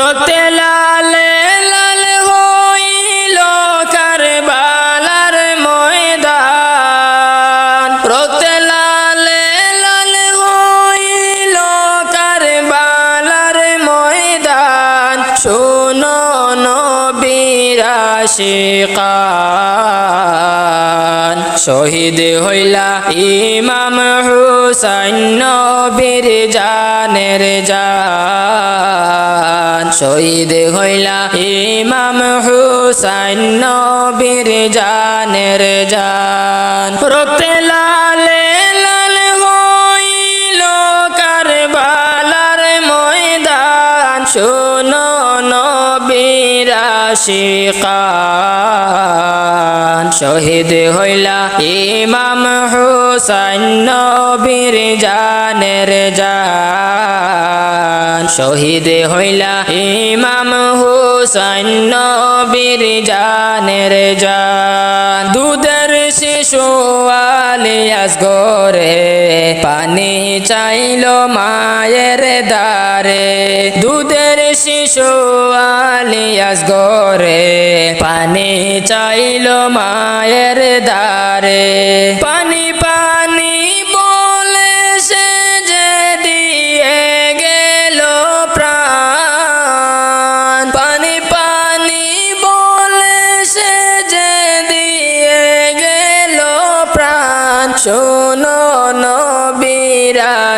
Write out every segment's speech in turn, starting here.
রক্তে লালে, লাল হইল কারবালার ময়দান। রক্তে লালে, লাল হইল কারবালার ময়দান। শোনো নবীরা শিকান শহীদ হইলা ইমাম হুসাইন নবীর জানের জান। শহীদ হইলা ইমাম হুসাইন নবীর জানের জান। রক্তে লালে লাল হইল কারবালার ময়দান। শোনো নবীরা শিকান শহীদ হইলা ইমাম হুসাইন নবীর জানের জান। শহীদ হইলা ইমাম হুসাইন নবীর জানের জান। দুধের শিশু আলিয়াস গরে পানি চাইল মায়ের দারে দুধের শিশু আলিয়াস গরে পানি চাইল মায়ের দারে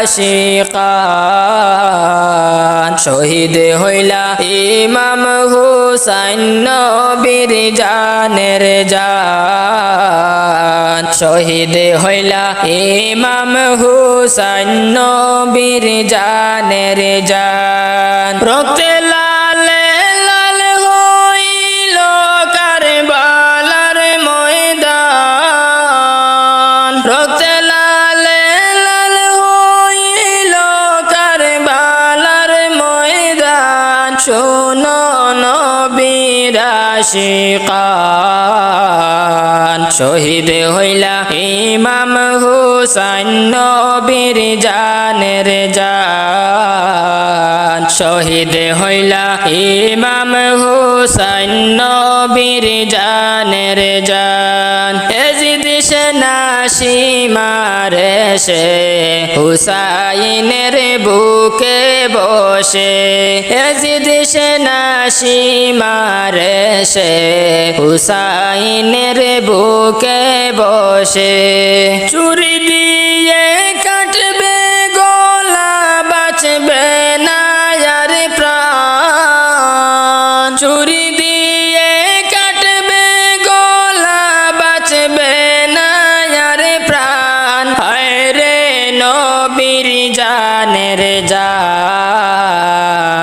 নবীরা শিকান শহীদ হইলা ইমাম হুসাইন নবীর জানের জান শহীদ হইলা ইমাম হুসাইন নবীর জানের জান। রক্তে শিকান শহীদ হইলা ইমাম হুসাইন নবীর জানের জান। শহীদ হইলা ইমাম হুসাইন নবীর জানের জান। সেনা সীমারে সে হুসাইনের বুকে বসে। এজিদ সেনা সীমারে সে হুসাইনের বুকে বসে। চুরি দিয়ে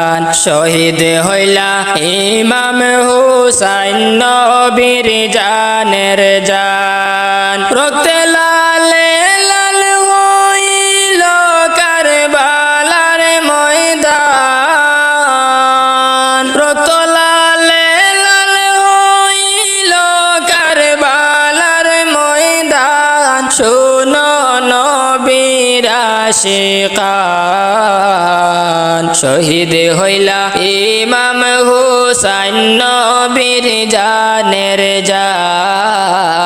জান, শহীদ হইলা ইমাম হুসাইন নবীর জানের জান। রক্তে লালে লাল হইল কারবালার ময়দান। রক্ত লালে লাল হইল কারবালার ময়দান। শোনো শহীদ হইলা ইমাম হুসাইন নবীর জানের জান।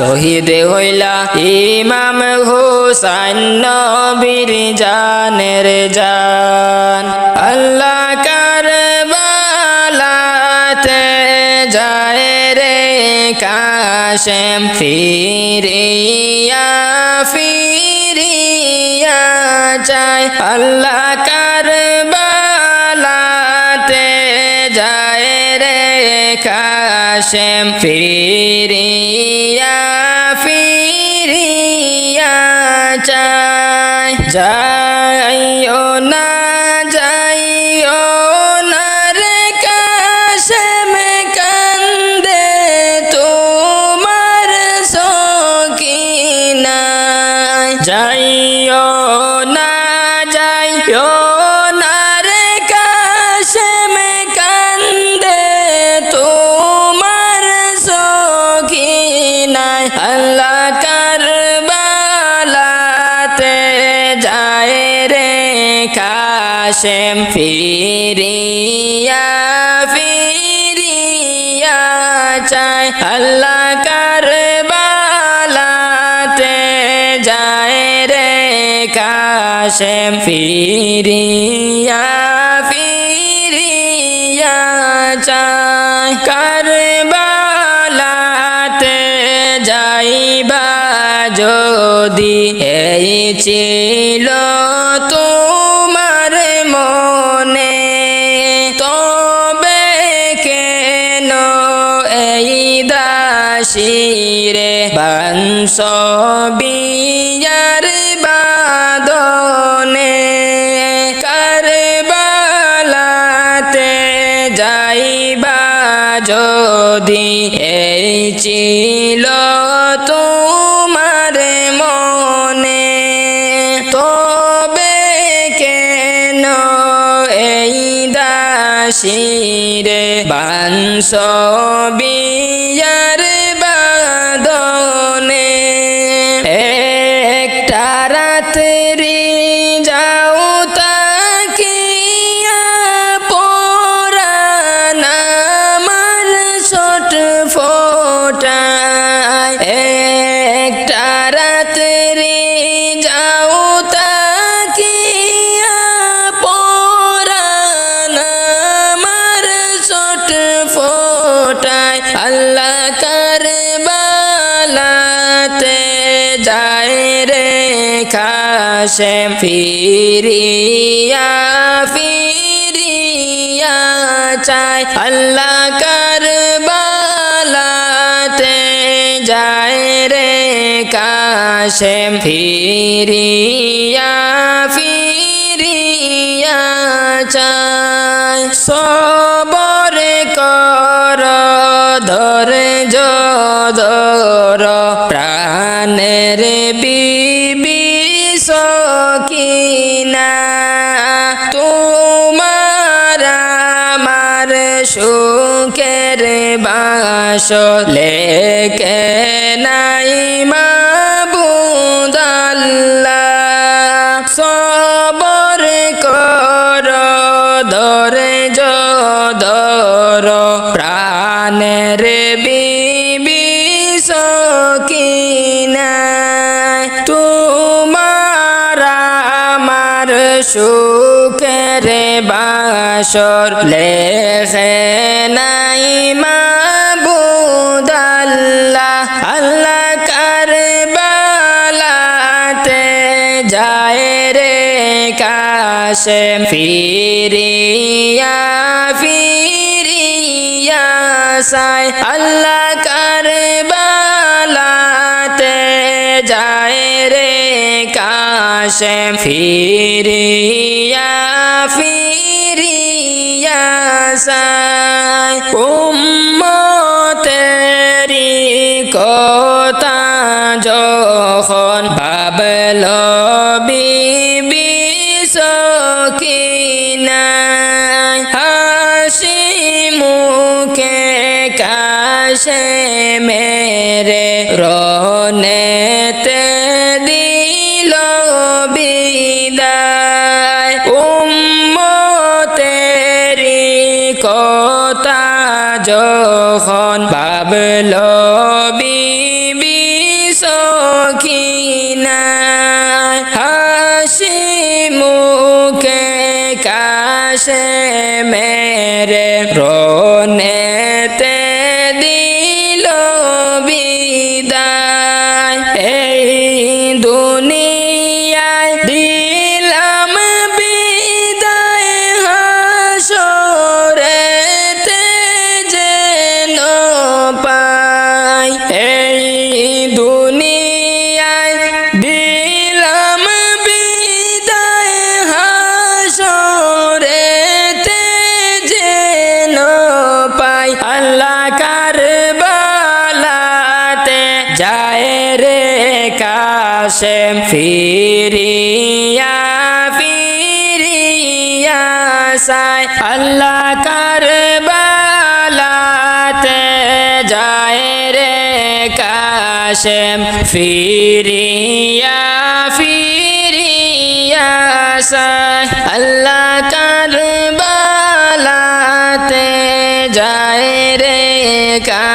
শহীদ হইলা ইমাম হুসাইন নবীর জানের জান। আল্লাহ কারবালাতে যায় রে কাশেম, ফিরিয়া ফিরিয়া যায় আল্লাহ কাশেম ফিরিয়া ফিরিয়া যায় যাইও না যাইও কাশেম ফিরিয়া ফিরিয়া চায় কারবালাতে যাইবা যদি এই ছিল তোমার মনে। তবে কেন এই দাসিরে বাংশ যাইবা যদি এই ছিল তোমার মনে তবে কেন এই দাসিরে বিয়ার যাও তাকিয়া আমার ছোট ফোটায়। আল্লাহ কারবালাতে যায় রে কাশেম ফিরিয়া ফিরিয়া চায় আল্লাহ কারবালাতে কাশেম ফিরিয়া ফিরিয়া চায় সবর কর ধর প্রাণের বিবি সকিনা তোমার আমার সুখের বাস। আমার সুখের বাসর লেখে নাই মাবুদাল্লাহ। আল্লাহ কারবালাতে যায় রে কাশেম ফিরিয়া ফিরিয়া সাই। আল্লাহ ফিরিয়া ফিরিয়া সাই উম্মতেরি কথা যখন কাশে মেরে রনেতে রে কাশেম, ফিরিয়া ফিরিয়া সাই। আল্লাহ কারবালাতে যায় রে কাশেম, ফিরিয়া ফিরিয়া সাই। আল্লাহ কারবালাতে যায় রে কা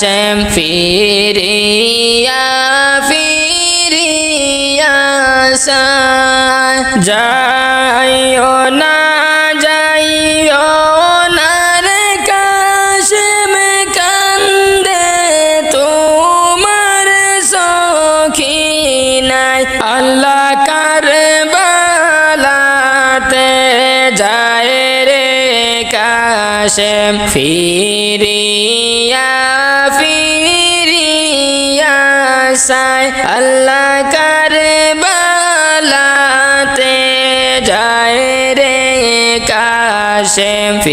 শ্যাম ফিরিয়া ফিরিয়া সায় যাইও না যাইও না রে কাশেম কান্দে, তোমার সখী নাই। আল্লাহ কারবালাতে যায় রে কাশেম ফিরিয়া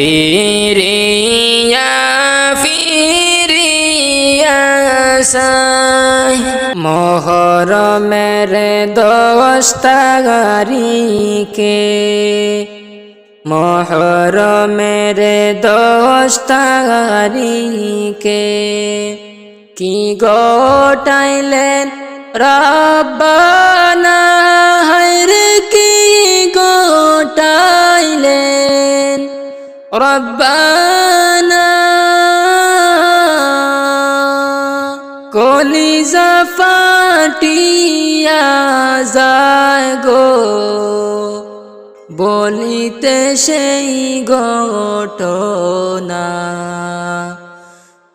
ফিরিয়া ফিরিয়া সায় মোহরমের দোস্তাগারিকে মোহরমের দোস্তাগারিকে কি গোটাইলেন রব্বানা হায়রে কি গোটাইলেন রব্বানা কলিজা ফাটিয়া যায় গো বলিতে সেই ঘটনা।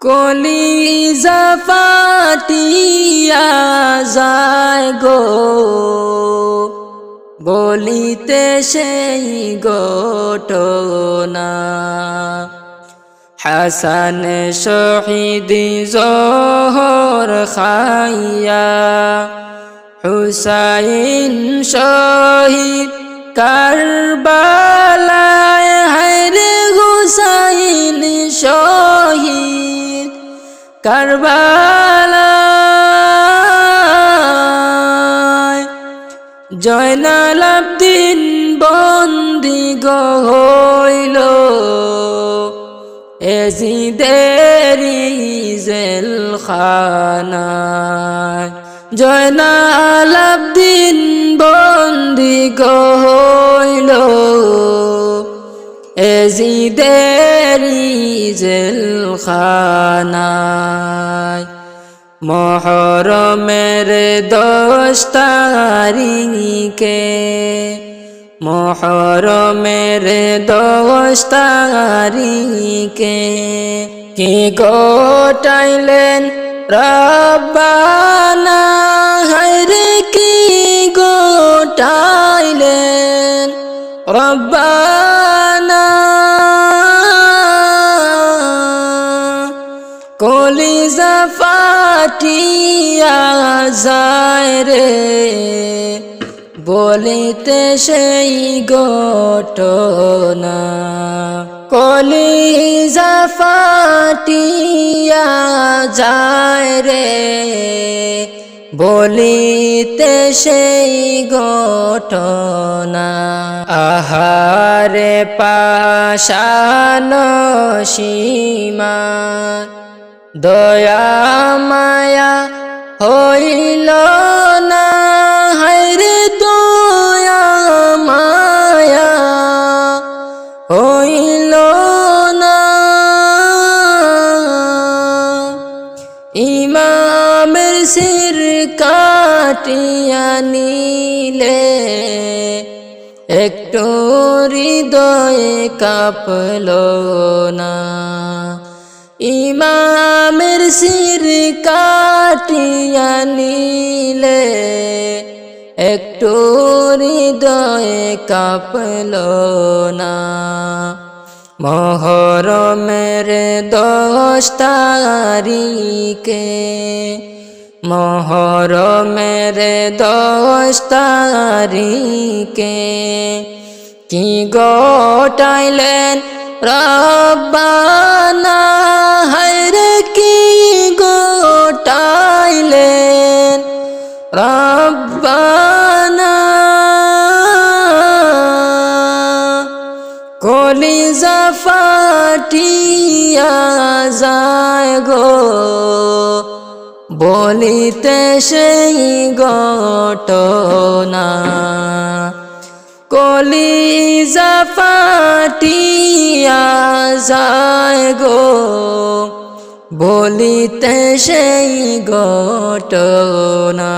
কলিজা ফাটিয়া যায় গো বলিতে সেই ঘটনা। হাসান শহীদ জোহর খাইয়া হুসাইন শহীদ কারবালায় হায়রে হুসাইন শহীদ কারবালায়। জয়নাল আবদিন বন্দি গহইল এজিদেরি জেল খানায় জয়নাল আবদিন বন্দি গহইল এজিদেরি জেল খানায় মহরমের দশ তারিখে মহরমের দশ তারিখে কি গোটাইলেন রব্বানা? হায়রে কি গোটাইলেন রব্বানা ফাটিয়া যায় রে। বলিতে সেই ঘটনা। কলিজা ফাটিয়া যায় রে। বলিতে সেই ঘটনা। আহারে পাশান সীমা। দয়া মায়া হইল না হায়রে দয়া মায়া হইল না। ইমামের সির কাটিয়া নিলে একটু হৃদয়ে কাঁপল না। ইমামের সির কাটিয়া নিলে একটু হৃদয়ে কাঁপল না। মহরমের দশ তারিখে, মহরমের দশ তারিখে কি গোটাইলেন রব্বানা হায়রে কি গোটাইলেন? রব্বানা কলিজা ফাটিয়া যায় গো। বলিতে সেই ঘটনা। কলিজা ফাটিয়া যায় গো। বলিতে সেই ঘটনা।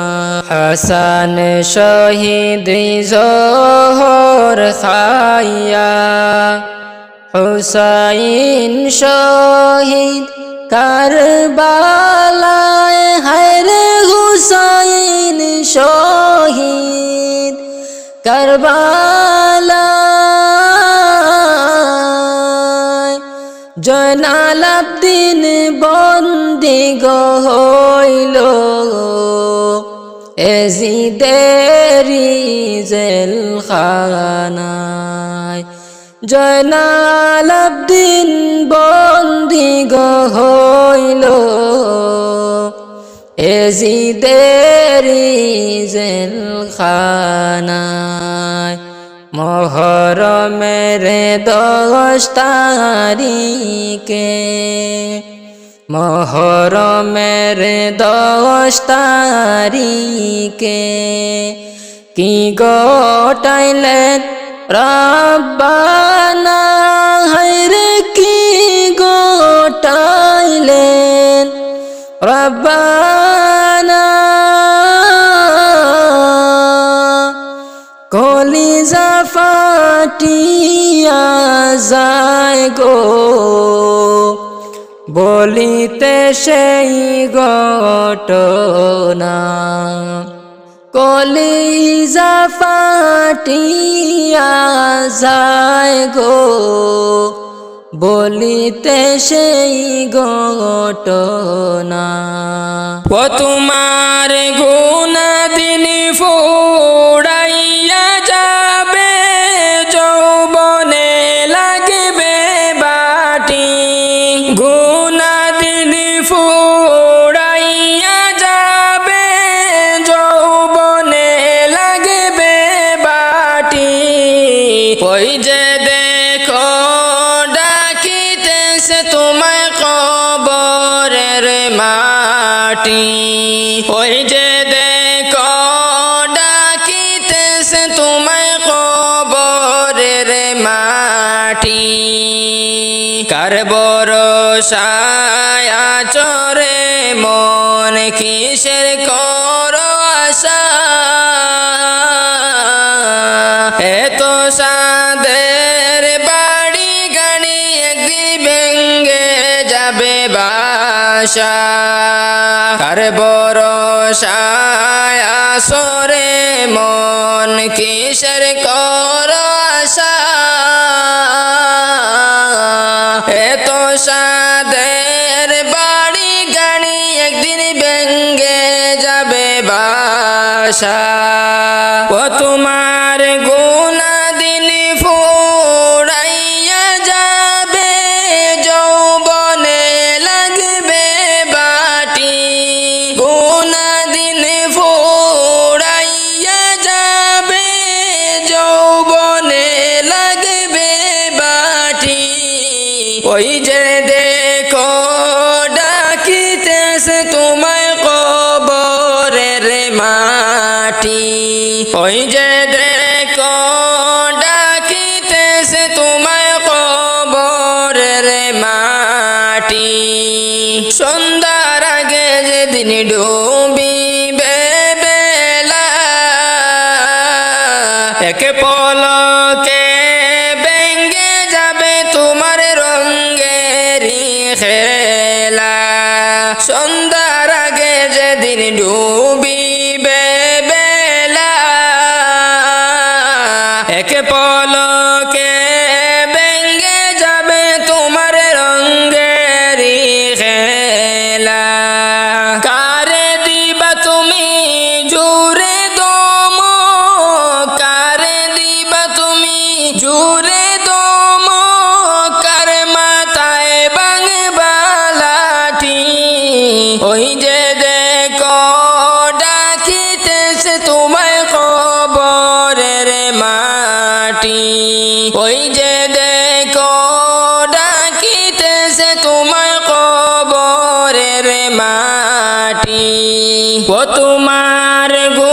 হাসান শহীদ জহর খাইয়া, হুসাইন শহীদ কারবালায়, হায়রে হুসাইন শহীদ। কারবালায় জয়নাল আব্দিন বন্দি গহইল এজিদেরি জেল খানায় জয়নাল আব্দিন বন্দি গহইল এজিদেরি জেল খানায় মহরমের দশ তারিখে, মহরমের দশ তারিখে কি গোটাইলেন রব্বানা? হায়রে, কি গোটাইলেন রব্বানা? যায় গো। বলিতে সেই ঘটনা, কলিজা ফাটিয়া যায় গো। বলিতে সেই ঘটনা, ও তোমার গুনা দিন ফুড়াইয়া মাটি। ওই যে দেখো ডাকিতেছে তোমায় কবরের মাটি। কার সায় চরে মন কিসের বরসায় আসরে মন কিসের কর আশা? এত সাদের বাড়ি গাড়ি একদিন ব্যঙ্গে যাবে বাসা। তোমায় কবরের মাটি। ওই যে তোমার গো